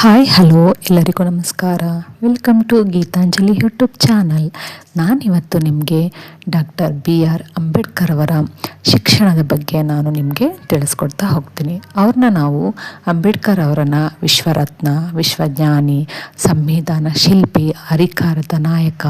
Hi, hello, ಎಲ್ಲರಿಗೂ ನಮಸ್ಕಾರ. Welcome to Geetanjali YouTube channel ನಾನಿವತ್ತು ನಿಮಗೆ ಡಾಕ್ಟರ್ ಬಿ ಆರ್ ಅಂಬೇಡ್ಕರ್ ಅವರ ಶಿಕ್ಷಣದ ಬಗ್ಗೆ ನಾನು ನಿಮಗೆ ತಿಳಿಸ್ಕೊಡ್ತಾ ಹೋಗ್ತೀನಿ. ಅವ್ರನ್ನ ನಾವು ಅಂಬೇಡ್ಕರ್ ಅವರನ್ನು ವಿಶ್ವರತ್ನ, ವಿಶ್ವಜ್ಞಾನಿ, ಸಂವಿಧಾನ ಶಿಲ್ಪಿ ಹರಿಕಾರದ ನಾಯಕ,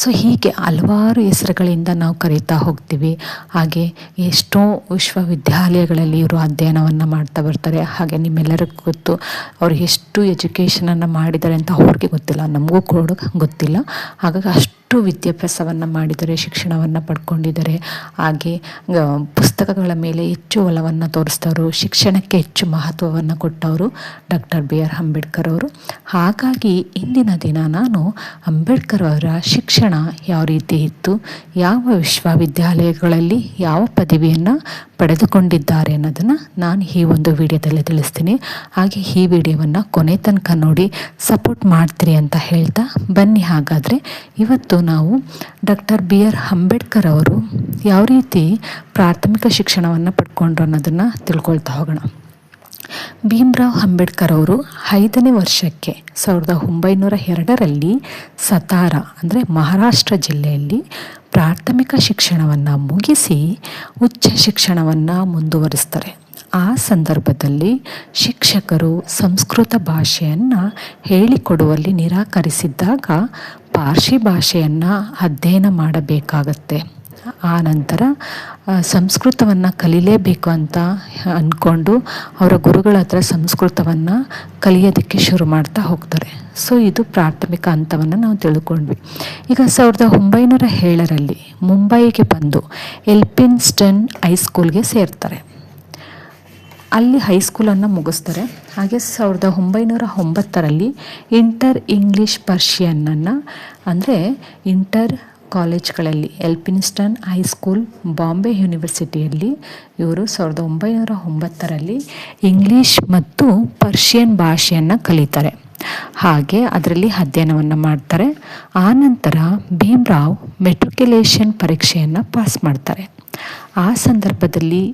ಸೊ ಹೀಗೆ ಹಲವಾರು ಹೆಸರುಗಳಿಂದ ನಾವು ಕರೀತಾ ಹೋಗ್ತೀವಿ. ಹಾಗೆ ಎಷ್ಟೋ ವಿಶ್ವವಿದ್ಯಾಲಯಗಳಲ್ಲಿ ಇವರು ಅಧ್ಯಯನವನ್ನು ಮಾಡ್ತಾ ಬರ್ತಾರೆ. ಹಾಗೆ ನಿಮ್ಮೆಲ್ಲರಿಗೂ ಗೊತ್ತು, ಅವರು ಎಷ್ಟು ಎಜುಕೇಷನನ್ನು ಮಾಡಿದ್ದಾರೆ ಅಂತ ಅವ್ರಿಗೆ ಗೊತ್ತಿಲ್ಲ. ನಮಗೂ ಕೂಡ ಗೊತ್ತಿಲ್ಲ. ಹಾಗಾಗಿ ಅಷ್ಟು ವಿದ್ಯಾಭ್ಯಾಸವನ್ನು ಮಾಡಿದರೆ, ಶಿಕ್ಷಣವನ್ನು ಪಡ್ಕೊಂಡಿದ್ದಾರೆ ಹಾಗೆ ಪುಸ್ತಕಗಳ ಮೇಲೆ ಹೆಚ್ಚು ಒಲವನ್ನು ತೋರಿಸಿದವರು, ಶಿಕ್ಷಣಕ್ಕೆ ಹೆಚ್ಚು ಮಹತ್ವವನ್ನು ಕೊಟ್ಟವರು ಡಾಕ್ಟರ್ ಬಿ ಆರ್ ಅಂಬೇಡ್ಕರ್ ಅವರು. ಹಾಗಾಗಿ ಇಂದಿನ ದಿನ ನಾನು ಅಂಬೇಡ್ಕರ್ ಅವರ ಶಿಕ್ಷಣ ಯಾವ ರೀತಿ ಇತ್ತು, ಯಾವ ವಿಶ್ವವಿದ್ಯಾಲಯಗಳಲ್ಲಿ ಯಾವ ಪದವಿಯನ್ನು ಪಡೆದುಕೊಂಡಿದ್ದಾರೆ ಅನ್ನೋದನ್ನು ನಾನು ಈ ಒಂದು ವಿಡಿಯೋದಲ್ಲಿ ತಿಳಿಸ್ತೀನಿ. ಹಾಗೆ ಈ ವಿಡಿಯೋವನ್ನು ಕೊನೆ ತನಕ ನೋಡಿ, ಸಪೋರ್ಟ್ ಮಾಡ್ತೀರಿ ಅಂತ ಹೇಳ್ತಾ ಬನ್ನಿ. ಹಾಗಾದರೆ ಇವತ್ತು ನಾವು ಡಾಕ್ಟರ್ ಬಿ ಆರ್ ಅಂಬೇಡ್ಕರ್ ಅವರು ಯಾವ ರೀತಿ ಪ್ರಾಥಮಿಕ ಶಿಕ್ಷಣವನ್ನು ಪಡ್ಕೊಂಡ್ರು ಅನ್ನೋದನ್ನು ತಿಳ್ಕೊಳ್ತಾ ಹೋಗೋಣ. ಭೀಮ್ರಾವ್ ಅಂಬೇಡ್ಕರ್ ಅವರು ಐದನೇ ವರ್ಷಕ್ಕೆ ಸಾವಿರದ ಒಂಬೈನೂರ ಎರಡರಲ್ಲಿ ಸತಾರ, ಅಂದರೆ ಮಹಾರಾಷ್ಟ್ರ ಜಿಲ್ಲೆಯಲ್ಲಿ ಪ್ರಾಥಮಿಕ ಶಿಕ್ಷಣವನ್ನು ಮುಗಿಸಿ ಉಚ್ಚ ಶಿಕ್ಷಣವನ್ನು ಮುಂದುವರಿಸ್ತಾರೆ. ಆ ಸಂದರ್ಭದಲ್ಲಿ ಶಿಕ್ಷಕರು ಸಂಸ್ಕೃತ ಭಾಷೆಯನ್ನು ಹೇಳಿಕೊಡುವಲ್ಲಿ ನಿರಾಕರಿಸಿದ್ದಾಗ ಪಾರ್ಸಿ ಭಾಷೆಯನ್ನು ಅಧ್ಯಯನ ಮಾಡಬೇಕಾಗತ್ತೆ. ಆ ನಂತರ ಸಂಸ್ಕೃತವನ್ನು ಕಲೀಲೇಬೇಕು ಅಂತ ಅಂದ್ಕೊಂಡು ಅವರ ಗುರುಗಳ ಹತ್ರ ಸಂಸ್ಕೃತವನ್ನು ಕಲಿಯೋದಕ್ಕೆ ಶುರು ಮಾಡ್ತಾ ಹೋಗ್ತಾರೆ. ಸೊ, ಇದು ಪ್ರಾಥಮಿಕ ಹಂತವನ್ನು ನಾವು ತಿಳ್ಕೊಂಡ್ವಿ. ಈಗ ಸಾವಿರದ ಒಂಬೈನೂರ ಏಳರಲ್ಲಿ ಮುಂಬೈಗೆ ಬಂದು ಎಲ್ಪಿನ್ಸ್ಟನ್ ಹೈಸ್ಕೂಲ್ಗೆ ಸೇರ್ತಾರೆ. ಅಲ್ಲಿ ಹೈಸ್ಕೂಲನ್ನು ಮುಗಿಸ್ತಾರೆ. ಹಾಗೆ ಸಾವಿರದ ಒಂಬೈನೂರ ಒಂಬತ್ತರಲ್ಲಿ ಇಂಟರ್ ಇಂಗ್ಲೀಷ್ ಪರ್ಷಿಯನ್ನನ್ನು ಅಂದರೆ ಇಂಟರ್ ಕಾಲೇಜ್ಗಳಲ್ಲಿ ಎಲ್ಪಿನ್ಸ್ಟನ್ ಹೈಸ್ಕೂಲ್ ಬಾಂಬೆ ಯೂನಿವರ್ಸಿಟಿಯಲ್ಲಿ ಇವರು ಸಾವಿರದ ಒಂಬೈನೂರ ಒಂಬತ್ತರಲ್ಲಿ ಇಂಗ್ಲೀಷ್ ಮತ್ತು ಪರ್ಷಿಯನ್ ಭಾಷೆಯನ್ನು ಕಲಿತಾರೆ. ಹಾಗೆ ಅದರಲ್ಲಿ ಅಧ್ಯಯನವನ್ನು ಮಾಡ್ತಾರೆ. ಆನಂತರ ಭೀಮ್ರಾವ್ ಮೆಟ್ರಿಕ್ಯುಲೇಷನ್ ಪರೀಕ್ಷೆಯನ್ನು ಪಾಸ್ ಮಾಡ್ತಾರೆ. ಆ ಸಂದರ್ಭದಲ್ಲಿ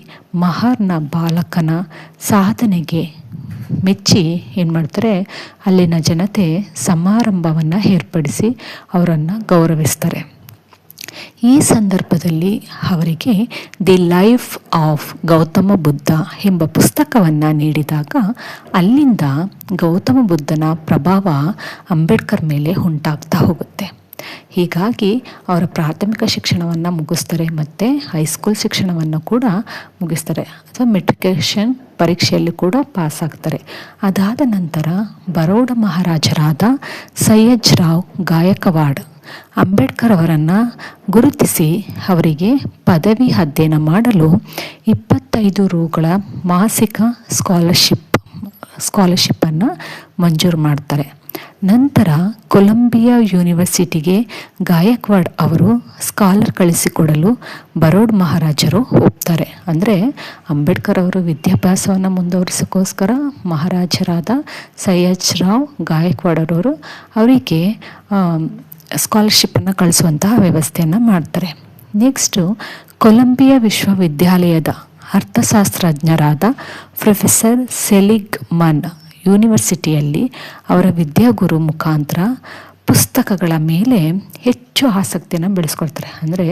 ಮಹಾರ್ನ ಬಾಲಕನ ಸಾಧನೆಗೆ ಮೆಚ್ಚಿ ಏನು ಮಾಡ್ತಾರೆ, ಅಲ್ಲಿನ ಜನತೆ ಸಮಾರಂಭವನ್ನು ಏರ್ಪಡಿಸಿ ಅವರನ್ನು ಗೌರವಿಸ್ತಾರೆ. ಈ ಸಂದರ್ಭದಲ್ಲಿ ಅವರಿಗೆ the life of Gautama Buddha ಎಂಬ ಪುಸ್ತಕವನ್ನು ನೀಡಿದಾಗ ಅಲ್ಲಿಂದ ಗೌತಮ ಬುದ್ಧನ ಪ್ರಭಾವ ಅಂಬೇಡ್ಕರ್ ಮೇಲೆ ಉಂಟಾಗ್ತಾ ಹೋಗುತ್ತೆ. ಹೀಗಾಗಿ ಅವರ ಪ್ರಾಥಮಿಕ ಶಿಕ್ಷಣವನ್ನು ಮುಗಿಸ್ತಾರೆ ಮತ್ತು ಹೈಸ್ಕೂಲ್ ಶಿಕ್ಷಣವನ್ನು ಕೂಡ ಮುಗಿಸ್ತಾರೆ ಅಥವಾ ಮೆಟ್ರಿಕೇಷನ್ ಪರೀಕ್ಷೆಯಲ್ಲಿ ಕೂಡ ಪಾಸ್ ಆಗ್ತಾರೆ. ಅದಾದ ನಂತರ ಬರೋಡ ಮಹಾರಾಜರಾದ ಸಯ್ಯಜ್ ರಾವ್ ಗಾಯಕವಾಡ್ ಅಂಬೇಡ್ಕರ್ ಅವರನ್ನು ಗುರುತಿಸಿ ಅವರಿಗೆ ಪದವಿ ಅಧ್ಯಯನ ಮಾಡಲು ಇಪ್ಪತ್ತೈದು ರೂಗಳ ಮಾಸಿಕ ಸ್ಕಾಲರ್ಶಿಪ್ ಸ್ಕಾಲರ್ಶಿಪ್ಪನ್ನು ಮಂಜೂರು ಮಾಡ್ತಾರೆ. ನಂತರ ಕೊಲಂಬಿಯಾ ಯೂನಿವರ್ಸಿಟಿಗೆ ಗಾಯಕ್ವಾಡ್ ಅವರು ಸ್ಕಾಲರ್ ಕಳಿಸಿಕೊಡಲು ಬರೋಡ್ ಮಹಾರಾಜರು ಒಪ್ತಾರೆ. ಅಂದರೆ ಅಂಬೇಡ್ಕರ್ ಅವರು ವಿದ್ಯಾಭ್ಯಾಸವನ್ನು ಮುಂದುವರಿಸೋಕ್ಕೋಸ್ಕರ ಮಹಾರಾಜರಾದ ಸಯ್ಯಜ್ ರಾವ್ ಗಾಯಕ್ವಾಡ್ ಅವರು ಅವರಿಗೆ ಸ್ಕಾಲರ್ಶಿಪ್ಪನ್ನು ಕಳಿಸುವಂತಹ ವ್ಯವಸ್ಥೆಯನ್ನು ಮಾಡ್ತಾರೆ. ನೆಕ್ಸ್ಟು ಕೊಲಂಬಿಯಾ ವಿಶ್ವವಿದ್ಯಾಲಯದ ಅರ್ಥಶಾಸ್ತ್ರಜ್ಞರಾದ ಪ್ರೊಫೆಸರ್ ಸೆಲಿಗ್ ಮನ್ ಯೂನಿವರ್ಸಿಟಿಯಲ್ಲಿ ಅವರ ವಿದ್ಯಾಗುರು ಮುಖಾಂತರ ಪುಸ್ತಕಗಳ ಮೇಲೆ ಹೆಚ್ಚು ಆಸಕ್ತಿಯನ್ನು ಬೆಳೆಸ್ಕೊಳ್ತಾರೆ. ಅಂದರೆ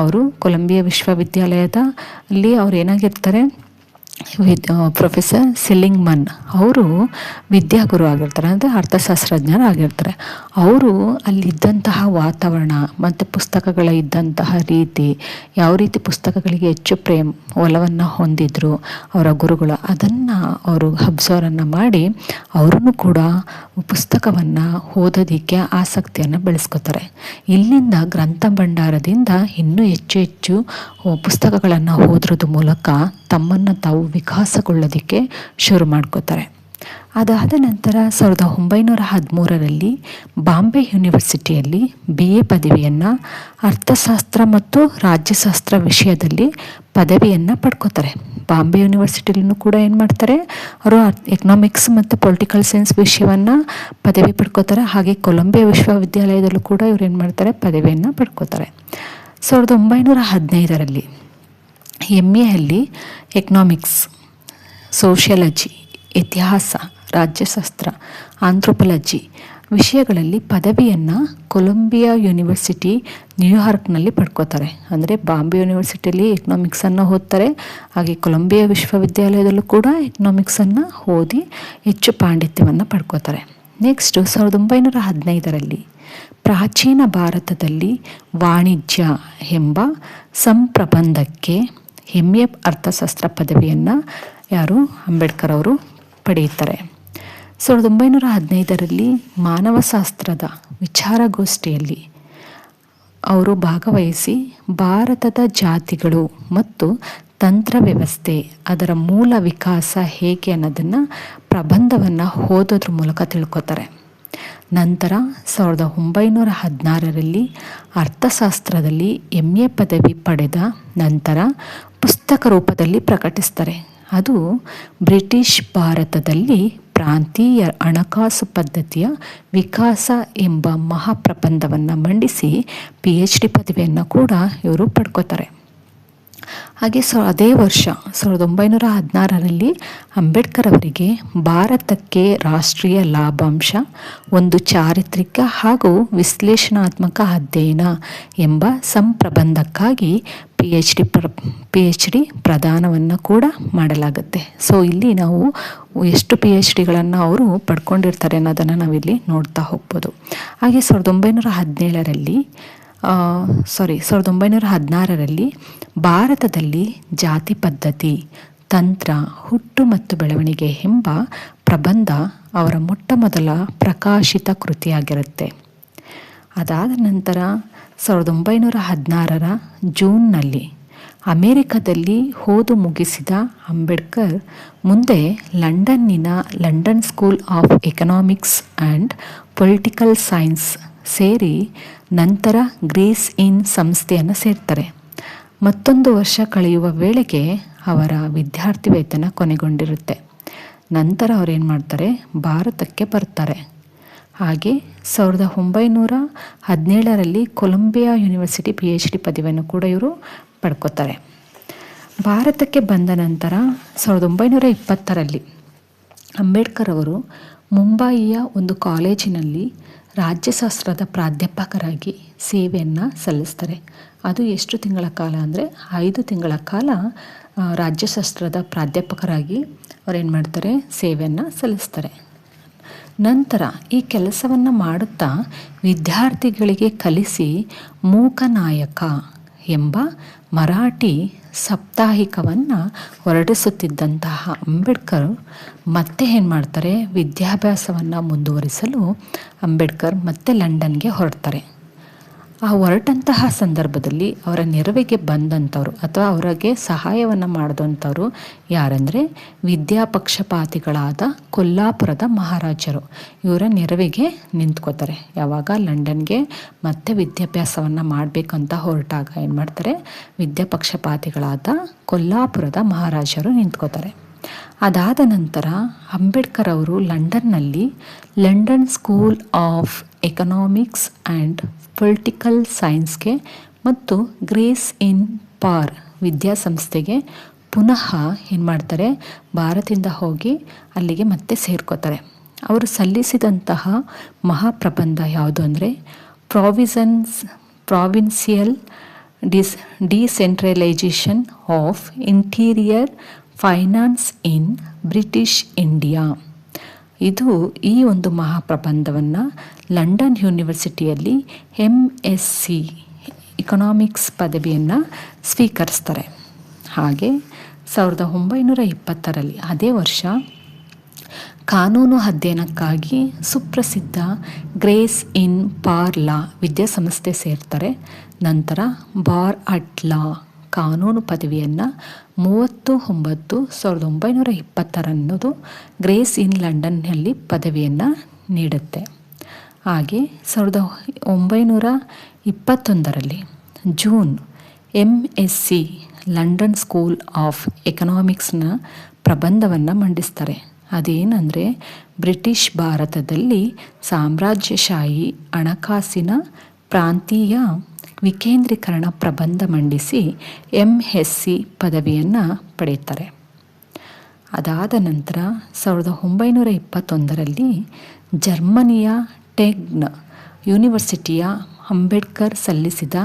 ಅವರು ಕೊಲಂಬಿಯಾ ವಿಶ್ವವಿದ್ಯಾಲಯದ ಅಲ್ಲಿ ಅವ್ರು ಏನಾಗಿರ್ತಾರೆ? ವಿದ್ ಪ್ರೊಫೆಸರ್ ಸಿಲ್ಲಿಂಗ್ಮನ್ ಅವರು ವಿದ್ಯಾಗುರು ಆಗಿರ್ತಾರೆ, ಅಂದರೆ ಅರ್ಥಶಾಸ್ತ್ರಜ್ಞರು ಆಗಿರ್ತಾರೆ. ಅವರು ಅಲ್ಲಿದ್ದಂತಹ ವಾತಾವರಣ ಮತ್ತು ಪುಸ್ತಕಗಳ ಇದ್ದಂತಹ ರೀತಿ ಯಾವ ರೀತಿ ಪುಸ್ತಕಗಳಿಗೆ ಹೆಚ್ಚು ಪ್ರೇಮ್, ಒಲವನ್ನು ಹೊಂದಿದ್ರು, ಅವರ ಗುರುಗಳು ಅದನ್ನು ಅವರು ಅಬ್ಸರ್ವನ್ನು ಮಾಡಿ ಅವರೂ ಕೂಡ ಪುಸ್ತಕವನ್ನು ಓದೋದಕ್ಕೆ ಆಸಕ್ತಿಯನ್ನು ಬೆಳೆಸ್ಕೋತಾರೆ. ಇಲ್ಲಿಂದ ಗ್ರಂಥ ಭಂಡಾರದಿಂದ ಇನ್ನೂ ಹೆಚ್ಚು ಹೆಚ್ಚು ಪುಸ್ತಕಗಳನ್ನು ಓದೋದ್ರ ಮೂಲಕ ತಮ್ಮನ್ನು ತಾವು ವಿಕಾಸಗೊಳ್ಳೋದಕ್ಕೆ ಶುರು ಮಾಡ್ಕೋತಾರೆ. ಅದಾದ ನಂತರ ಸಾವಿರದ ಒಂಬೈನೂರ ಹದಿಮೂರರಲ್ಲಿ ಬಾಂಬೆ ಯೂನಿವರ್ಸಿಟಿಯಲ್ಲಿ ಬಿ ಎ ಪದವಿಯನ್ನು ಅರ್ಥಶಾಸ್ತ್ರ ಮತ್ತು ರಾಜ್ಯಶಾಸ್ತ್ರ ವಿಷಯದಲ್ಲಿ ಪದವಿಯನ್ನು ಪಡ್ಕೋತಾರೆ. ಬಾಂಬೆ ಯೂನಿವರ್ಸಿಟಿಯಲ್ಲೂ ಕೂಡ ಏನು ಮಾಡ್ತಾರೆ? ಅವರು ಎಕನಾಮಿಕ್ಸ್ ಮತ್ತು ಪೊಲಿಟಿಕಲ್ ಸೈನ್ಸ್ ವಿಷಯವನ್ನು ಪದವಿ ಪಡ್ಕೋತಾರೆ. ಹಾಗೆ ಕೊಲಂಬಿಯಾ ವಿಶ್ವವಿದ್ಯಾಲಯದಲ್ಲೂ ಕೂಡ ಇವ್ರು ಏನು ಮಾಡ್ತಾರೆ? ಪದವಿಯನ್ನು ಪಡ್ಕೋತಾರೆ. ಸಾವಿರದ ಒಂಬೈನೂರ ಹದಿನೈದರಲ್ಲಿ ಎಂ ಎಲ್ಲಿ ಎಕನಾಮಿಕ್ಸ್ ಸೋಷಿಯಾಲಜಿ ಇತಿಹಾಸ, ರಾಜ್ಯಶಾಸ್ತ್ರ, ಆಂಥ್ರೋಪಾಲಜಿ ವಿಷಯಗಳಲ್ಲಿ ಪದವಿಯನ್ನು ಕೊಲಂಬಿಯಾ ಯೂನಿವರ್ಸಿಟಿ, ನ್ಯೂಯಾರ್ಕ್ನಲ್ಲಿ ಪಡ್ಕೋತಾರೆ. ಅಂದರೆ ಬಾಂಬೆ ಯೂನಿವರ್ಸಿಟಿಯಲ್ಲಿ ಎಕನಾಮಿಕ್ಸನ್ನು ಓದ್ತಾರೆ. ಹಾಗೆ ಕೊಲಂಬಿಯಾ ವಿಶ್ವವಿದ್ಯಾಲಯದಲ್ಲೂ ಕೂಡ ಎಕನಾಮಿಕ್ಸನ್ನು ಓದಿ ಹೆಚ್ಚು ಪಾಂಡಿತ್ಯವನ್ನು ಪಡ್ಕೋತಾರೆ. ನೆಕ್ಸ್ಟು ಸಾವಿರದ ಒಂಬೈನೂರ ಹದಿನೈದರಲ್ಲಿ ಪ್ರಾಚೀನ ಭಾರತದಲ್ಲಿ ವಾಣಿಜ್ಯ ಎಂಬ ಸಂಪ್ರಬಂಧಕ್ಕೆ ಎಂ ಎ ಅರ್ಥಶಾಸ್ತ್ರ ಪದವಿಯನ್ನು ಯಾರು ಅಂಬೇಡ್ಕರ್ ಅವರು ಪಡೆಯುತ್ತಾರೆ. ಸಾವಿರದ ಒಂಬೈನೂರ ಹದಿನೈದರಲ್ಲಿ ಮಾನವಶಾಸ್ತ್ರದ ವಿಚಾರಗೋಷ್ಠಿಯಲ್ಲಿ ಅವರು ಭಾಗವಹಿಸಿ ಭಾರತದ ಜಾತಿಗಳು ಮತ್ತು ತಂತ್ರ ವ್ಯವಸ್ಥೆ ಅದರ ಮೂಲ ವಿಕಾಸ ಹೇಗೆ ಅನ್ನೋದನ್ನು ಪ್ರಬಂಧವನ್ನು ಓದೋದ್ರ ಮೂಲಕ ತಿಳ್ಕೊತಾರೆ. ನಂತರ ಸಾವಿರದ ಒಂಬೈನೂರ ಹದಿನಾರರಲ್ಲಿ ಅರ್ಥಶಾಸ್ತ್ರದಲ್ಲಿ ಎಂ ಎ ಪದವಿ ಪಡೆದ ನಂತರ ಪುಸ್ತಕ ರೂಪದಲ್ಲಿ ಪ್ರಕಟಿಸ್ತಾರೆ. ಅದು ಬ್ರಿಟಿಷ್ ಭಾರತದಲ್ಲಿ ಪ್ರಾಂತೀಯ ಹಣಕಾಸು ಪದ್ಧತಿಯ ವಿಕಾಸ ಎಂಬ ಮಹಾಪ್ರಬಂಧವನ್ನು ಮಂಡಿಸಿ ಪಿ ಎಚ್ ಡಿ ಪದವಿಯನ್ನು ಕೂಡ ಇವರು ಪಡ್ಕೋತಾರೆ. ಹಾಗೆ ಸೊ, ಅದೇ ವರ್ಷ ಸಾವಿರದ ಒಂಬೈನೂರ ಹದಿನಾರರಲ್ಲಿ ಅಂಬೇಡ್ಕರ್ ಅವರಿಗೆ ಭಾರತಕ್ಕೆ ರಾಷ್ಟ್ರೀಯ ಲಾಭಾಂಶ, ಒಂದು ಚಾರಿತ್ರಿಕ ಹಾಗೂ ವಿಶ್ಲೇಷಣಾತ್ಮಕ ಅಧ್ಯಯನ ಎಂಬ ಸಂಪ್ರಬಂಧಕ್ಕಾಗಿ ಪಿ ಎಚ್ ಡಿ ಪ್ರ ಪಿ ಎಚ್ ಡಿ ಪ್ರದಾನವನ್ನು ಕೂಡ ಮಾಡಲಾಗುತ್ತೆ. ಸೊ ಇಲ್ಲಿ ನಾವು ಎಷ್ಟು ಪಿ ಎಚ್ ಡಿಗಳನ್ನು ಅವರು ಪಡ್ಕೊಂಡಿರ್ತಾರೆ ಅನ್ನೋದನ್ನು ನಾವಿಲ್ಲಿ ನೋಡ್ತಾ ಹೋಗ್ಬೋದು. ಹಾಗೆ ಸಾವಿರದ ಒಂಬೈನೂರ ಹದಿನೇಳರಲ್ಲಿ ಸಾರಿ ಸಾವಿರದ ಒಂಬೈನೂರ ಹದಿನಾರರಲ್ಲಿ ಭಾರತದಲ್ಲಿ ಜಾತಿ ಪದ್ಧತಿ, ತಂತ್ರ, ಹುಟ್ಟು ಮತ್ತು ಬೆಳವಣಿಗೆ ಎಂಬ ಪ್ರಬಂಧ ಅವರ ಮೊಟ್ಟ ಮೊದಲ ಪ್ರಕಾಶಿತ ಕೃತಿಯಾಗಿರುತ್ತೆ. ಅದಾದ ನಂತರ ಸಾವಿರದ ಒಂಬೈನೂರ ಹದಿನಾರರ ಜೂನ್ನಲ್ಲಿ ಅಮೇರಿಕದಲ್ಲಿ ಓದು ಮುಗಿಸಿದ ಅಂಬೇಡ್ಕರ್ ಮುಂದೆ ಲಂಡನ್ನಿನ London School of Economics and Political Science ಸೇರಿ ನಂತರ ಗ್ರೀಸ್ ಇನ್ ಸಂಸ್ಥೆಯನ್ನು ಸೇರ್ತಾರೆ. ಮತ್ತೊಂದು ವರ್ಷ ಕಳೆಯುವ ವೇಳೆಗೆ ಅವರ ವಿದ್ಯಾರ್ಥಿ ವೇತನ ಕೊನೆಗೊಂಡಿರುತ್ತೆ. ನಂತರ ಅವರೇನು ಮಾಡ್ತಾರೆ? ಭಾರತಕ್ಕೆ ಬರ್ತಾರೆ. ಹಾಗೆ ಸಾವಿರದ ಒಂಬೈನೂರ ಹದಿನೇಳರಲ್ಲಿ Columbia University P H D ಪದವಿಯನ್ನು ಕೂಡ ಇವರು ಪಡ್ಕೋತಾರೆ. ಭಾರತಕ್ಕೆ ಬಂದ ನಂತರ ಸಾವಿರದ ಒಂಬೈನೂರ ಇಪ್ಪತ್ತರಲ್ಲಿ ಅಂಬೇಡ್ಕರ್ ಅವರು ಮುಂಬಯಿಯ ಒಂದು ಕಾಲೇಜಿನಲ್ಲಿ ರಾಜ್ಯಶಾಸ್ತ್ರದ ಪ್ರಾಧ್ಯಾಪಕರಾಗಿ ಸೇವೆಯನ್ನು ಸಲ್ಲಿಸ್ತಾರೆ. ಅದು ಎಷ್ಟು ತಿಂಗಳ ಕಾಲ ಅಂದರೆ ಐದು ತಿಂಗಳ ಕಾಲ ರಾಜ್ಯಶಾಸ್ತ್ರದ ಪ್ರಾಧ್ಯಾಪಕರಾಗಿ ಅವರೇನು ಮಾಡ್ತಾರೆ? ಸೇವೆಯನ್ನು ಸಲ್ಲಿಸ್ತಾರೆ. ನಂತರ ಈ ಕೆಲಸವನ್ನು ಮಾಡುತ್ತಾ ವಿದ್ಯಾರ್ಥಿಗಳಿಗೆ ಕಲಿಸಿ ಮೂಕನಾಯಕ ಎಂಬ ಮರಾಠಿ ಸಾಪ್ತಾಹಿಕವನ್ನು ಹೊರಡಿಸುತ್ತಿದ್ದಂತಹ ಅಂಬೇಡ್ಕರ್ ಮತ್ತೆ ಏನು ಮಾಡ್ತಾರೆ? ವಿದ್ಯಾಭ್ಯಾಸವನ್ನು ಮುಂದುವರಿಸಲು ಅಂಬೇಡ್ಕರ್ ಮತ್ತೆ ಲಂಡನ್ಗೆ ಹೊರಡ್ತಾರೆ. ಆ ಹೊರಟಂತಹ ಸಂದರ್ಭದಲ್ಲಿ ಅವರ ನೆರವಿಗೆ ಬಂದಂಥವ್ರು ಅಥವಾ ಅವರಿಗೆ ಸಹಾಯವನ್ನು ಮಾಡಿದಂಥವ್ರು ಯಾರಂದರೆ ವಿದ್ಯಾಪಕ್ಷಪಾತಿಗಳಾದ ಕೊಲ್ಲಾಪುರದ ಮಹಾರಾಜರು. ಇವರ ನೆರವಿಗೆ ನಿಂತ್ಕೋತಾರೆ. ಯಾವಾಗ? ಲಂಡನ್ಗೆ ಮತ್ತೆ ವಿದ್ಯಾಭ್ಯಾಸವನ್ನು ಮಾಡಬೇಕಂತ ಹೊರಟಾಗ ಏನು ಮಾಡ್ತಾರೆ? ವಿದ್ಯಾಪಕ್ಷಪಾತಿಗಳಾದ ಕೊಲ್ಲಾಪುರದ ಮಹಾರಾಜರು ನಿಂತ್ಕೋತಾರೆ. ಅದಾದ ನಂತರ ಅಂಬೇಡ್ಕರ್ ಅವರು ಲಂಡನ್ನಲ್ಲಿ London School of Economics and Political ಸೈನ್ಸ್ಗೆ ಮತ್ತು ಗ್ರೇಸ್ ಇನ್ ಪಾರ್ ವಿದ್ಯಾಸಂಸ್ಥೆಗೆ ಪುನಃ ಏನು ಮಾಡ್ತಾರೆ? ಭಾರತದಿಂದ ಹೋಗಿ ಅಲ್ಲಿಗೆ ಮತ್ತೆ ಸೇರ್ಕೋತಾರೆ. ಅವರು ಸಲ್ಲಿಸಿದಂತಹ ಮಹಾಪ್ರಬಂಧ ಯಾವುದು ಅಂದರೆ provisions provincial dis decentralization of interior finance in British India ಇದು ಈ ಒಂದು ಮಹಾಪ್ರಬಂಧವನ್ನು ಲಂಡನ್ ಯೂನಿವರ್ಸಿಟಿಯಲ್ಲಿ ಎಂ ಎಸ್ ಸಿ ಇಕನಾಮಿಕ್ಸ್ ಪದವಿಯನ್ನು ಸ್ವೀಕರಿಸ್ತಾರೆ. ಹಾಗೆ ಸಾವಿರದ ಒಂಬೈನೂರ ಇಪ್ಪತ್ತರಲ್ಲಿ ಅದೇ ವರ್ಷ ಕಾನೂನು ಅಧ್ಯಯನಕ್ಕಾಗಿ ಸುಪ್ರಸಿದ್ಧ ಗ್ರೇಸ್ ಇನ್ ಪಾರ್ ಲಾ ವಿದ್ಯಾಸಂಸ್ಥೆ ಸೇರ್ತಾರೆ. ನಂತರ ಬಾರ್ ಅಟ್ ಲಾ ಕಾನೂನು ಪದವಿಯನ್ನು ಮೂವತ್ತು ಒಂಬತ್ತು ಸಾವಿರದ ಒಂಬೈನೂರ ಇಪ್ಪತ್ತರನ್ನೋದು ಗ್ರೇಸ್ ಇನ್ ಲಂಡನ್ನಲ್ಲಿ ಪದವಿಯನ್ನು ನೀಡುತ್ತೆ. ಹಾಗೆ ಸಾವಿರದ ಒಂಬೈನೂರ ಇಪ್ಪತ್ತೊಂದರಲ್ಲಿ June M S C London School of ಎಕನಾಮಿಕ್ಸ್ನ ಪ್ರಬಂಧವನ್ನು ಮಂಡಿಸ್ತಾರೆ. ಅದೇನಂದರೆ ಬ್ರಿಟಿಷ್ ಭಾರತದಲ್ಲಿ ಸಾಮ್ರಾಜ್ಯಶಾಹಿ ಹಣಕಾಸಿನ ಪ್ರಾಂತೀಯ ವಿಕೇಂದ್ರೀಕರಣ ಪ್ರಬಂಧ ಮಂಡಿಸಿ ಎಂ ಎಸ್ ಸಿ ಪದವಿಯನ್ನು ಪಡೆಯುತ್ತಾರೆ. ಅದಾದ ನಂತರ ಸಾವಿರದ ಒಂಬೈನೂರ ಇಪ್ಪತ್ತೊಂದರಲ್ಲಿ ಜರ್ಮನಿಯ ಟೆಗ್ನ ಯೂನಿವರ್ಸಿಟಿಯ ಅಂಬೇಡ್ಕರ್ ಸಲ್ಲಿಸಿದ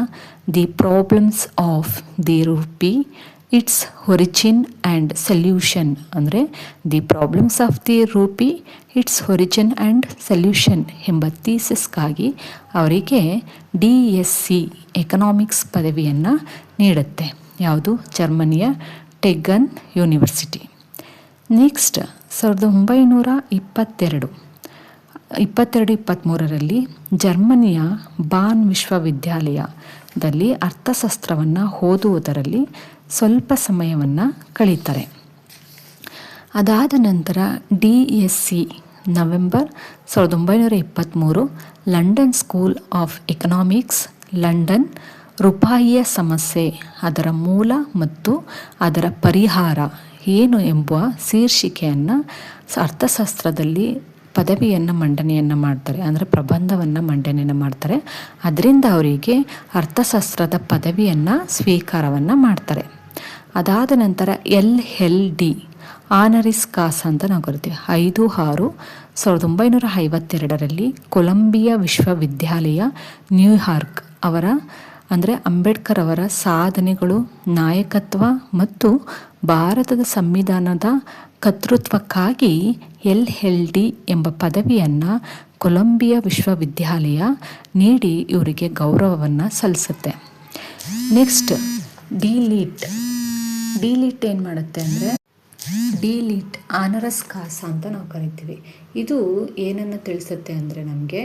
the problems of the rupee, its origin and solution ಅಂದರೆ the problems of the rupee, its origin and solution ಎಂಬ ಥೀಸಿಸ್ಗಾಗಿ ಅವರಿಗೆ ಡಿ ಎಸ್ ಸಿ ಎಕನಾಮಿಕ್ಸ್ ಪದವಿಯನ್ನು ನೀಡುತ್ತೆ. ಯಾವುದು? ಜರ್ಮನಿಯ ಟೆಗನ್ ಯೂನಿವರ್ಸಿಟಿ. ನೆಕ್ಸ್ಟ್, ಸಾವಿರದ ಒಂಬೈನೂರ ಇಪ್ಪತ್ತೆರಡು. ಇಪ್ಪತ್ತೆರಡು ಇಪ್ಪತ್ತ್ಮೂರರಲ್ಲಿ ಜರ್ಮನಿಯ ಬಾನ್ ವಿಶ್ವವಿದ್ಯಾಲಯದಲ್ಲಿ ಅರ್ಥಶಾಸ್ತ್ರವನ್ನು ಓದುವುದರಲ್ಲಿ ಸ್ವಲ್ಪ ಸಮಯವನ್ನು ಕಳೀತಾರೆ. ಅದಾದ ನಂತರ ಡಿ ಎಸ್ ಸಿ ನವೆಂಬರ್ ಸಾವಿರದ ಒಂಬೈನೂರ ಇಪ್ಪತ್ತ್ಮೂರು London School of Economics, London ರೂಪಾಯಿಯ ಸಮಸ್ಯೆ, ಅದರ ಮೂಲ ಮತ್ತು ಅದರ ಪರಿಹಾರ ಏನು ಎಂಬ ಶೀರ್ಷಿಕೆಯನ್ನು ಅರ್ಥಶಾಸ್ತ್ರದಲ್ಲಿ ಪದವಿಯನ್ನು ಮಂಡನೆಯನ್ನು ಮಾಡ್ತಾರೆ, ಅಂದರೆ ಪ್ರಬಂಧವನ್ನು ಮಂಡನೆಯನ್ನು ಮಾಡ್ತಾರೆ. ಅದರಿಂದ ಅವರಿಗೆ ಅರ್ಥಶಾಸ್ತ್ರದ ಪದವಿಯನ್ನು ಸ್ವೀಕಾರವನ್ನು ಮಾಡ್ತಾರೆ. ಅದಾದ ನಂತರ L L D, honoris causa ಅಂತ ನಾವು ಕರಿತೀವಿ. ಐದು ಆರು ಸಾವಿರದ ಒಂಬೈನೂರ ಐವತ್ತೆರಡರಲ್ಲಿ ಕೊಲಂಬಿಯಾ ವಿಶ್ವವಿದ್ಯಾಲಯ ನ್ಯೂಯಾರ್ಕ್ ಅವರ, ಅಂದರೆ ಅಂಬೇಡ್ಕರ್ ಅವರ ಸಾಧನೆಗಳು, ನಾಯಕತ್ವ ಮತ್ತು ಭಾರತದ ಸಂವಿಧಾನದ ಕರ್ತೃತ್ವಕ್ಕಾಗಿ ಎಲ್ ಎಲ್ ಡಿ ಎಂಬ ಪದವಿಯನ್ನು ಕೊಲಂಬಿಯಾ ವಿಶ್ವವಿದ್ಯಾಲಯ ನೀಡಿ ಇವರಿಗೆ ಗೌರವವನ್ನು ಸಲ್ಲಿಸುತ್ತೆ. ನೆಕ್ಸ್ಟ್ ಡಿಲೀಟ್ ಡಿಲೀಟ್ ಏನು ಮಾಡುತ್ತೆ ಅಂದರೆ ಡಿಲೀಟ್ ಆನರಸ್ ಕಾಸ ಅಂತ ನಾವು ಕರಿತೀವಿ. ಇದು ಏನನ್ನು ತಿಳಿಸುತ್ತೆ ಅಂದರೆ ನಮಗೆ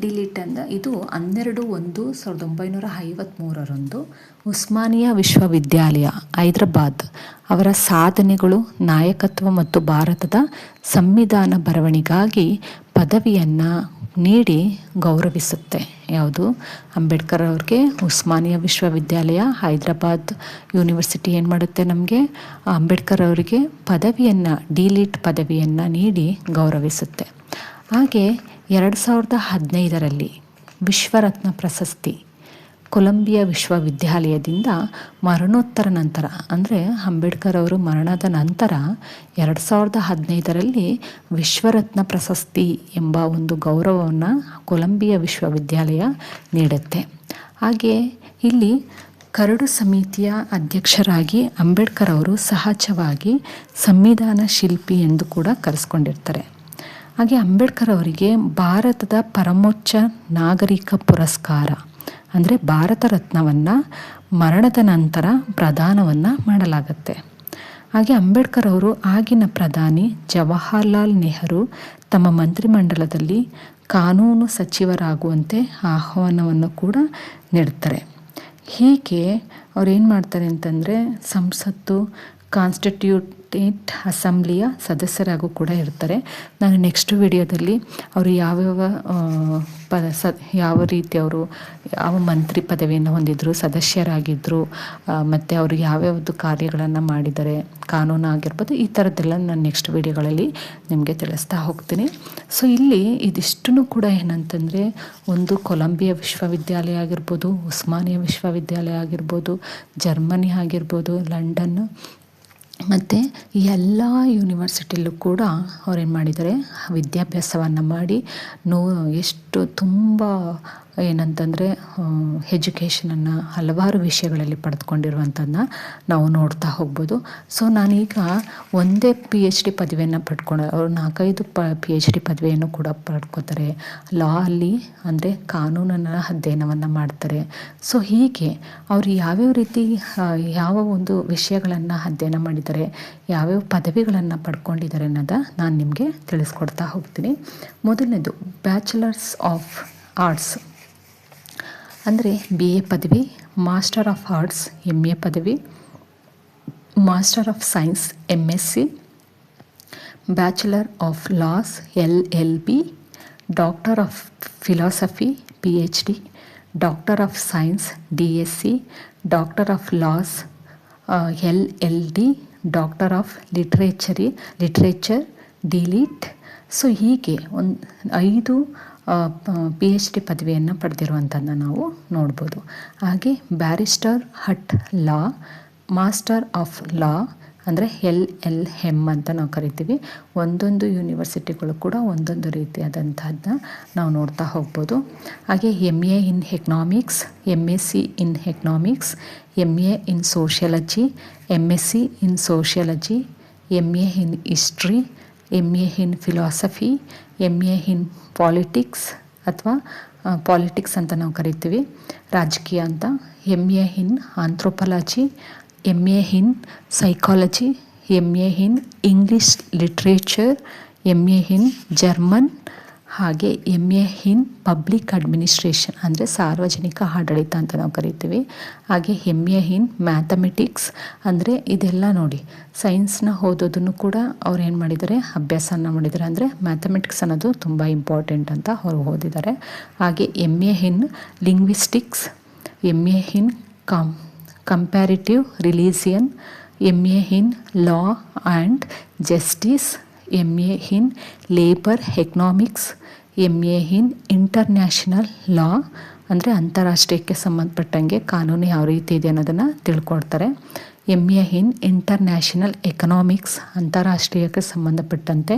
ಡಿಲೀಟ್ ಅಂದ. ಇದು ಹನ್ನೆರಡು ಒಂದು ಸಾವಿರದ ಒಂಬೈನೂರ ಐವತ್ತ್ಮೂರರಂದು ಉಸ್ಮಾನಿಯಾ ವಿಶ್ವವಿದ್ಯಾಲಯ, ಹೈದರಾಬಾದ್. ಅವರ ಸಾಧನೆಗಳು ನಾಯಕತ್ವ ಮತ್ತು ಭಾರತದ ಸಂವಿಧಾನ ಬರವಣಿಗಾಗಿ ಪದವಿಯನ್ನು ನೀಡಿ ಗೌರವಿಸುತ್ತೆ. ಯಾವುದು? ಅಂಬೇಡ್ಕರ್ ಅವ್ರಿಗೆ ಉಸ್ಮಾನಿಯಾ ವಿಶ್ವವಿದ್ಯಾಲಯ, ಹೈದರಾಬಾದ್ ಯೂನಿವರ್ಸಿಟಿ ಏನು ಮಾಡುತ್ತೆ ನಮಗೆ? ಅಂಬೇಡ್ಕರ್ ಅವರಿಗೆ ಪದವಿಯನ್ನು, ಡಿಲೀಟ್ ಪದವಿಯನ್ನು ನೀಡಿ ಗೌರವಿಸುತ್ತೆ. ಹಾಗೆ ಎರಡು ಸಾವಿರದ ಹದಿನೈದರಲ್ಲಿ ವಿಶ್ವರತ್ನ ಪ್ರಶಸ್ತಿ ಕೊಲಂಬಿಯಾ ವಿಶ್ವವಿದ್ಯಾಲಯದಿಂದ ಮರಣೋತ್ತರ ನಂತರ, ಅಂದರೆ ಅಂಬೇಡ್ಕರ್ ಅವರು ಮರಣದ ನಂತರ ಎರಡು ಸಾವಿರದ ಹದಿನೈದರಲ್ಲಿ ವಿಶ್ವರತ್ನ ಪ್ರಶಸ್ತಿ ಎಂಬ ಒಂದು ಗೌರವವನ್ನು ಕೊಲಂಬಿಯಾ ವಿಶ್ವವಿದ್ಯಾಲಯ ನೀಡುತ್ತೆ. ಹಾಗೆ ಇಲ್ಲಿ ಕರಡು ಸಮಿತಿಯ ಅಧ್ಯಕ್ಷರಾಗಿ ಅಂಬೇಡ್ಕರ್ ಅವರು ಸಹಜವಾಗಿ ಸಂವಿಧಾನ ಶಿಲ್ಪಿ ಎಂದು ಕೂಡ ಕರೆಸ್ಕೊಂಡಿರ್ತಾರೆ. ಹಾಗೆ ಅಂಬೇಡ್ಕರ್ ಅವರಿಗೆ ಭಾರತದ ಪರಮೋಚ್ಚ ನಾಗರಿಕ ಪುರಸ್ಕಾರ, ಅಂದರೆ ಭಾರತ ರತ್ನವನ್ನು ಮರಣದ ನಂತರ ಪ್ರದಾನವನ್ನು ಮಾಡಲಾಗತ್ತೆ. ಹಾಗೆ ಅಂಬೇಡ್ಕರ್ ಅವರು ಆಗಿನ ಪ್ರಧಾನಿ ಜವಾಹರ್ಲಾಲ್ ನೆಹರು ತಮ್ಮ ಮಂತ್ರಿಮಂಡಲದಲ್ಲಿ ಕಾನೂನು ಸಚಿವರಾಗುವಂತೆ ಆಹ್ವಾನವನ್ನು ಕೂಡ ನೀಡ್ತಾರೆ. ಹೀಗೆ ಅವ್ರು ಏನು ಮಾಡ್ತಾರೆ ಅಂತಂದರೆ ಸಂಸತ್ತು ಕಾನ್ಸ್ಟಿಟ್ಯೂಟೇಟ್ ಅಸೆಂಬ್ಲಿಯ ಸದಸ್ಯರಾಗೂ ಕೂಡ ಇರ್ತಾರೆ. ನಾನು ನೆಕ್ಸ್ಟ್ ವಿಡಿಯೋದಲ್ಲಿ ಅವರು ಯಾವ್ಯಾವ ಪದ, ಸ, ಯಾವ ರೀತಿ ಅವರು ಯಾವ ಮಂತ್ರಿ ಪದವಿಯನ್ನು ಹೊಂದಿದ್ರು ಸದಸ್ಯರಾಗಿದ್ದರು ಮತ್ತು ಅವರು ಯಾವ್ಯಾವುದು ಕಾರ್ಯಗಳನ್ನು ಮಾಡಿದ್ದಾರೆ ಕಾನೂನು ಆಗಿರ್ಬೋದು, ಈ ಥರದ್ದೆಲ್ಲ ನಾನು ನೆಕ್ಸ್ಟ್ ವಿಡಿಯೋಗಳಲ್ಲಿ ನಿಮಗೆ ತಿಳಿಸ್ತಾ ಹೋಗ್ತೀನಿ. ಸೊ ಇಲ್ಲಿ ಇದಿಷ್ಟು ಕೂಡ ಏನಂತಂದರೆ, ಒಂದು ಕೊಲಂಬಿಯಾ ವಿಶ್ವವಿದ್ಯಾಲಯ ಆಗಿರ್ಬೋದು, ಉಸ್ಮಾನಿಯಾ ವಿಶ್ವವಿದ್ಯಾಲಯ ಆಗಿರ್ಬೋದು, ಜರ್ಮನಿ ಆಗಿರ್ಬೋದು ಲಂಡನ್ನು ಮತ್ತು ಎಲ್ಲ ಯೂನಿವರ್ಸಿಟಿಯಲ್ಲೂ ಕೂಡ ಅವ್ರೇನು ಮಾಡಿದ್ದಾರೆ ವಿದ್ಯಾಭ್ಯಾಸವನ್ನು ಮಾಡಿ ನೋ ಎಷ್ಟು ತುಂಬ ಏನಂತಂದರೆ ಎಜುಕೇಷನನ್ನು ಹಲವಾರು ವಿಷಯಗಳಲ್ಲಿ ಪಡೆದುಕೊಂಡಿರುವಂಥದ್ದನ್ನ ನಾವು ನೋಡ್ತಾ ಹೋಗ್ಬೋದು. ಸೊ ನಾನೀಗ ಒಂದೇ ಪಿ ಎಚ್ ಡಿ ಪದವಿಯನ್ನು ಪಡ್ಕೊಂಡು, ಅವರು ನಾಲ್ಕೈದು ಪ ಪಿ ಎಚ್ ಡಿ ಪದವಿಯನ್ನು ಕೂಡ ಪಡ್ಕೋತಾರೆ. ಲಾ ಅಲ್ಲಿ ಅಂದರೆ ಕಾನೂನನ್ನು ಅಧ್ಯಯನವನ್ನು ಮಾಡ್ತಾರೆ. ಸೊ ಹೀಗೆ ಅವರು ಯಾವ್ಯಾವ ರೀತಿ ಯಾವ ಒಂದು ವಿಷಯಗಳನ್ನು ಅಧ್ಯಯನ ಮಾಡಿದ್ದಾರೆ, ಯಾವ್ಯಾವ ಪದವಿಗಳನ್ನು ಪಡ್ಕೊಂಡಿದ್ದಾರೆ ಅನ್ನೋದನ್ನ ನಾನು ನಿಮಗೆ ತಿಳಿಸ್ಕೊಡ್ತಾ ಹೋಗ್ತೀನಿ. ಮೊದಲನೇದು ಬ್ಯಾಚುಲರ್ಸ್ ಆಫ್ ಆರ್ಟ್ಸ್ ಅಂದರೆ ಬಿ ಎ ಪದವಿ master of arts M A ಪದವಿ master of science M S C bachelor of laws L L B doctor of philosophy P H D doctor of science D S C doctor of laws L L D doctor of literature literature D Litt so ಹೀಗೆ ಒಂದು ಐದು P H D ಪದವಿಯನ್ನು ಪಡೆದಿರುವಂಥದ್ದನ್ನ ನಾವು ನೋಡ್ಬೋದು. ಹಾಗೆ barrister at law master of law ಅಂದರೆ L L M ಅಂತ ನಾವು ಕರಿತೀವಿ. ಒಂದೊಂದು ಯೂನಿವರ್ಸಿಟಿಗಳು ಕೂಡ ಒಂದೊಂದು ರೀತಿಯಾದಂಥದ್ದನ್ನ ನಾವು ನೋಡ್ತಾ ಹೋಗ್ಬೋದು. ಹಾಗೆ M A in economics M S C in economics M A in sociology M S C in sociology M A in history M A in philosophy M A in politics ಅಥವಾ ಪಾಲಿಟಿಕ್ಸ್ ಅಂತ ನಾವು ಕರಿತೀವಿ, ರಾಜಕೀಯ ಅಂತ. M A in anthropology M A in psychology M A in English literature M A in German ಹಾಗೆ M A in public administration ಅಂದರೆ ಸಾರ್ವಜನಿಕ ಆಡಳಿತ ಅಂತ ನಾವು ಕರಿತೀವಿ. ಹಾಗೆ ಎಂ ಎ ಇನ್ ಮ್ಯಾಥಮೆಟಿಕ್ಸ್ ಅಂದರೆ ಇದೆಲ್ಲ ನೋಡಿ ಸೈನ್ಸ್ನ ಓದೋದನ್ನು ಕೂಡ ಅವ್ರು ಏನು ಮಾಡಿದ್ದಾರೆ, ಅಭ್ಯಾಸನ ಮಾಡಿದ್ದಾರೆ ಅಂದರೆ ಮ್ಯಾಥಮೆಟಿಕ್ಸ್ ಅನ್ನೋದು ತುಂಬ ಇಂಪಾರ್ಟೆಂಟ್ ಅಂತ ಅವರು ಓದಿದ್ದಾರೆ. ಹಾಗೆ M A in linguistics M A in com comparative religion M A in law and justice M A in labour economics M A in international law ಅಂದರೆ ಅಂತಾರಾಷ್ಟ್ರೀಯಕ್ಕೆ ಸಂಬಂಧಪಟ್ಟಂಗೆ ಕಾನೂನು ಯಾವ ರೀತಿ ಇದೆ ಅನ್ನೋದನ್ನು ತಿಳ್ಕೊಡ್ತಾರೆ. M A in international economics ಅಂತಾರಾಷ್ಟ್ರೀಯಕ್ಕೆ ಸಂಬಂಧಪಟ್ಟಂತೆ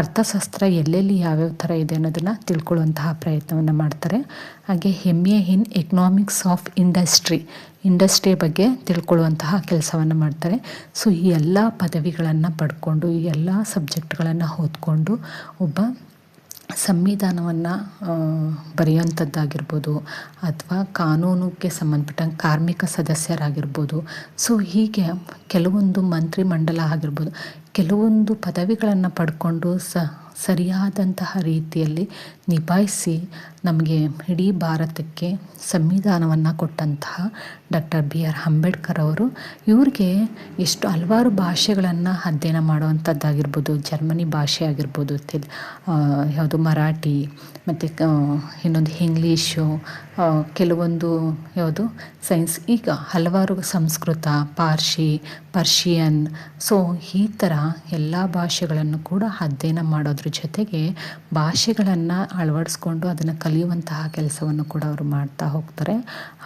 ಅರ್ಥಶಾಸ್ತ್ರ ಎಲ್ಲೆಲ್ಲಿ ಯಾವ್ಯಾವ ಥರ ಇದೆ ಅನ್ನೋದನ್ನು ತಿಳ್ಕೊಳ್ಳುವಂತಹ ಪ್ರಯತ್ನವನ್ನು ಮಾಡ್ತಾರೆ. ಹಾಗೆ M A in economics of industry industry ಬಗ್ಗೆ ತಿಳ್ಕೊಳ್ಳುವಂತಹ ಕೆಲಸವನ್ನು ಮಾಡ್ತಾರೆ. ಸೊ ಈ ಎಲ್ಲ ಪದವಿಗಳನ್ನು ಪಡ್ಕೊಂಡು, ಈ ಎಲ್ಲ ಸಬ್ಜೆಕ್ಟ್ಗಳನ್ನು ಓದ್ಕೊಂಡು ಒಬ್ಬ ಸಂವಿಧಾನವನ್ನು ಬರೆಯುವಂಥದ್ದಾಗಿರ್ಬೋದು ಅಥವಾ ಕಾನೂನಿಗೆ ಸಂಬಂಧಪಟ್ಟಂಗೆ ಕಾರ್ಮಿಕ ಸದಸ್ಯರಾಗಿರ್ಬೋದು. ಸೊ ಹೀಗೆ ಕೆಲವೊಂದು ಮಂತ್ರಿಮಂಡಲ ಆಗಿರ್ಬೋದು, ಕೆಲವೊಂದು ಪದವಿಗಳನ್ನು ಪಡ್ಕೊಂಡು ಸ ಸರಿಯಾದಂತಹ ರೀತಿಯಲ್ಲಿ ನಿಭಾಯಿಸಿ ನಮಗೆ ಇಡೀ ಭಾರತಕ್ಕೆ ಸಂವಿಧಾನವನ್ನು ಕೊಟ್ಟಂತಹ ಡಾಕ್ಟರ್ ಬಿ ಆರ್ ಅಂಬೇಡ್ಕರ್ ಅವರು, ಇವ್ರಿಗೆ ಎಷ್ಟು ಹಲವಾರು ಭಾಷೆಗಳನ್ನು ಅಧ್ಯಯನ ಮಾಡುವಂಥದ್ದಾಗಿರ್ಬೋದು, ಜರ್ಮನಿ ಭಾಷೆ ಆಗಿರ್ಬೋದು, ತೆಲ್ ಯಾವುದು ಮರಾಠಿ ಮತ್ತು ಇನ್ನೊಂದು ಇಂಗ್ಲೀಷು ಕೆಲವೊಂದು ಯಾವುದು ಸೈನ್ಸ್, ಈಗ ಹಲವಾರು ಸಂಸ್ಕೃತ ಪಾರ್ಶಿ ಪರ್ಷಿಯನ್, ಸೊ ಈ ಥರ ಎಲ್ಲ ಭಾಷೆಗಳನ್ನು ಕೂಡ ಅಧ್ಯಯನ ಮಾಡೋದ್ರ ಜೊತೆಗೆ ಭಾಷೆಗಳನ್ನು ಅಳವಡಿಸ್ಕೊಂಡು ಅದನ್ನು ಕಲಿಯುವಂತಹ ಕೆಲಸವನ್ನು ಕೂಡ ಅವರು ಮಾಡ್ತಾ ಹೋಗ್ತಾರೆ.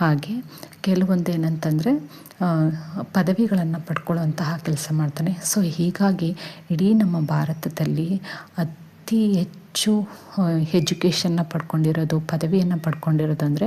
ಹಾಗೆ ಕೆಲವೊಂದು ಏನಂತಂದರೆ ಪದವಿಗಳನ್ನು ಪಡ್ಕೊಳ್ಳುವಂತಹ ಕೆಲಸ ಮಾಡ್ತಾನೆ. ಸೊ ಹೀಗಾಗಿ ಇಡೀ ನಮ್ಮ ಭಾರತದಲ್ಲಿ ಅತಿ ಹೆಚ್ಚು ಎಜುಕೇಷನ್ನ ಪಡ್ಕೊಂಡಿರೋದು ಪದವಿಯನ್ನು ಪಡ್ಕೊಂಡಿರೋದು ಅಂದರೆ